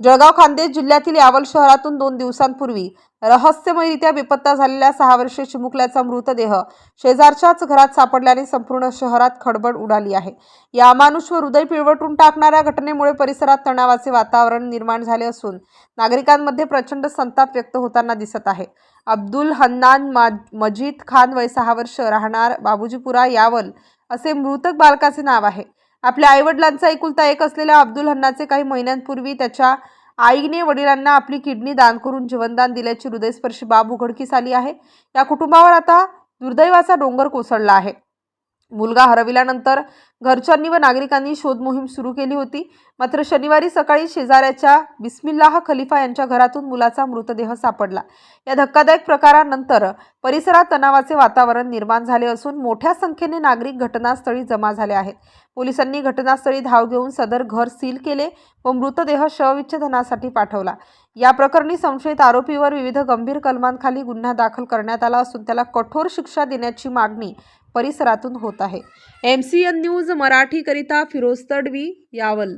Jalgaon Khandesh जिल्ह्यातील यावल शहरातून दोन दिवसांपूर्वी रहस्यमयरित्या बेपत्ता झालेल्या सहा वर्षीय चिमुकल्याचा मृतदेह शेजारच्याच घरात सापडल्याने संपूर्ण शहरात खळबळ उडाली आहे. या अमानुष व हृदय पिळवटून टाकणाऱ्या घटनेमुळे परिसरात तणावाचे वातावरण निर्माण झाले असून नागरिकांमध्ये प्रचंड संताप व्यक्त होताना दिसत आहे. अब्दुल हन्नान मा मजीद खान वय सहा वर्ष राहणार बाबूजीपुरा यावल असे मृतक बालकाचे नाव आहे. आपल्या आईवडिलांचा एकुलता एक असलेल्या अब्दुल हन्नाचे काही महिन्यांपूर्वी त्याच्या आईने वडिलांना आपली किडनी दान करून जीवनदान दिल्याची हृदयस्पर्शी बाब उघडकीस आली आहे. या कुटुंबावर आता दुर्दैवाचा डोंगर कोसळला आहे. मुलगा हरविल्यानंतर घरच्यांनी व नागरिकांनी शोध मोहीम सुरू केली होती. मात्र शनिवारी सकाळी शेजाऱ्याच्या बिस्मिल्लाह खलिफा यांच्या घरातून मुलाचा मृतदेह सापडला. या धक्कादायक प्रकारानंतर परिसरात तणावाचे वातावरण निर्माण झाले असून मोठ्या संख्येने नागरिक घटनास्थळी जमा झाले आहेत. पोलिसांनी घटनास्थळी धाव घेऊन सदर घर सील केले व मृतदेह शवविच्छेदनासाठी पाठवला. या प्रकरणी संशयित आरोपीवर विविध गंभीर कलमांखाली गुन्हा दाखल करण्यात आला असून त्याला कठोर शिक्षा देण्याची मागणी परिसरातून होत आहे. एम सी एन न्यूज मराठीकरिता फिरोज तडवी यावल